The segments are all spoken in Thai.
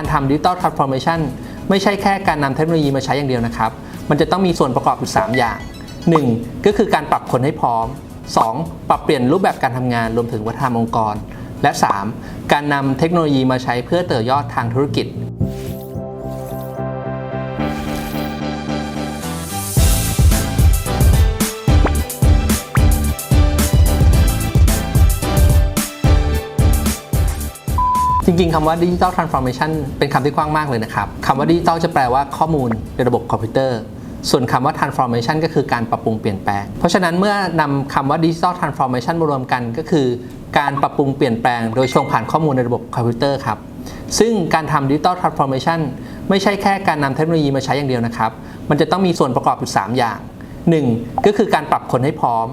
การทำดิจิตอลทรานส์ฟอร์เมชันไม่ใช่แค่การนำเทคโนโลยีมาใช้อย่างเดียวนะครับ มันจะต้องมีส่วนประกอบอยู่ 3 อย่าง 1. ก็คือการปรับคนให้พร้อม 2. ปรับเปลี่ยนรูปแบบการทำงานรวมถึงวัฒนธรรมองค์กร และ 3. การนำเทคโนโลยีมาใช้เพื่อเต่อยอดทางธุรกิจ จริงๆคำว่า Digital Transformation เป็นคำที่กว้างมากเลยนะครับคำว่าดิจิ t a ลจะแปลว่าข้อมูลในระบบคอมพิวเตอร์ ส่วนคำว่า transformation ก็คือการปรับปรุงเปลี่ยนแปลง เพราะฉะนั้นเมื่อนำคำว่า digital transformation มารวมกันก็คือ การปรับปรุงเปลี่ยนแปลง โดยส่งผ่านข้อมูลในระบบคอมพิวเตอร์ครับซึ่งการทำ digital transformation ไม่ใช่แค่การนำเทคโนโลยีมาใช้อย่างเดียวนะครับ มันจะต้องมีส่วนประกอบอยู่ 3 อย่าง 1. ก็คือการปรับคนให้พร้อม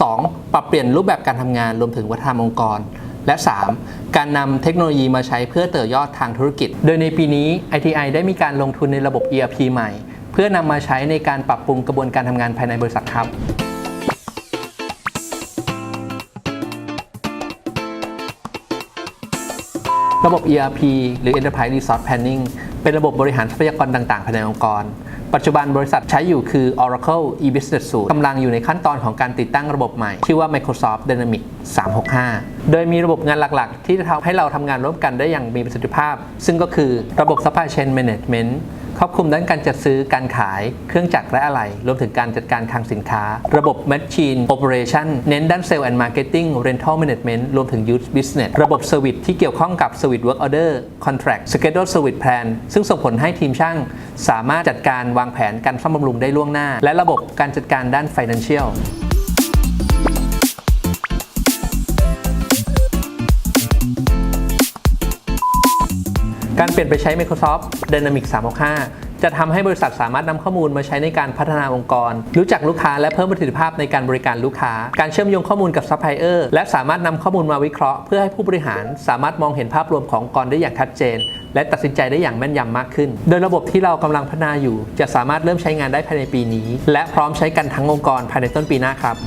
2. ปรับเปลี่ยนรูปแบบการทำงานรวมถึงวัฒนธรรมองค์กร และ 3. การนำเทคโนโลยีมาใช้เพื่อเติบโตยอดทางธุรกิจ โดยในปีนี้ ITI ได้มีการลงทุนในระบบ ERP ใหม่ เพื่อนำมาใช้ในการปรับปรุงกระบวนการทำงานภายในบริษัทครับระบบ ERP หรือ Enterprise Resource Planning เป็นระบบบริหารทรัพยากรต่างๆภายในองค์กร ปัจจุบันบริษัทใช้อยู่คือ Oracle e-business suite กำลังอยู่ในขั้นตอนของการติดตั้งระบบใหม่ ชื่อว่า Microsoft Dynamics 365 โดยมีระบบงานหลักๆ ที่จะทำให้เราทำงานร่วมกันได้อย่างมีประสิทธิภาพ ซึ่งก็คือระบบ Supply Chain Management ครอบคลุมด้านการจัดซื้อการขายเครื่องจักรและอะไหล่รวมถึงการจัดการคลังสินค้า ระบบ Machine Operation เน้นด้าน Sales and Marketing Rental Management รวมถึง Youth Business ระบบ Service ที่เกี่ยวข้องกับ Service Work Order Contract Schedule Service Plan ซึ่งส่งผลให้ทีมช่าง สามารถจัดการวางแผนการซ่อมบำรุงได้ล่วงหน้า และระบบการจัดการด้าน Financial การเปลี่ยนไปใช้ Microsoft Dynamics 365 จะทำให้บริษัทสามารถนำข้อมูลมาใช้ในการพัฒนาองค์กร รู้จักลูกค้าและเพิ่มประสิทธิภาพในการบริการลูกค้า การเชื่อมโยงข้อมูลกับซัพพลายเออร์และสามารถนำข้อมูลมาวิเคราะห์เพื่อให้ผู้บริหารสามารถมองเห็นภาพรวมขององค์กรได้อย่างชัดเจน และตัดสินใจได้อย่างแม่นยำมากขึ้น โดยระบบที่เรากำลังพัฒนาอยู่ จะสามารถเริ่มใช้งานได้ภายในปีนี้ และพร้อมใช้กันทั้งองค์กรภายในต้นปีหน้าครับ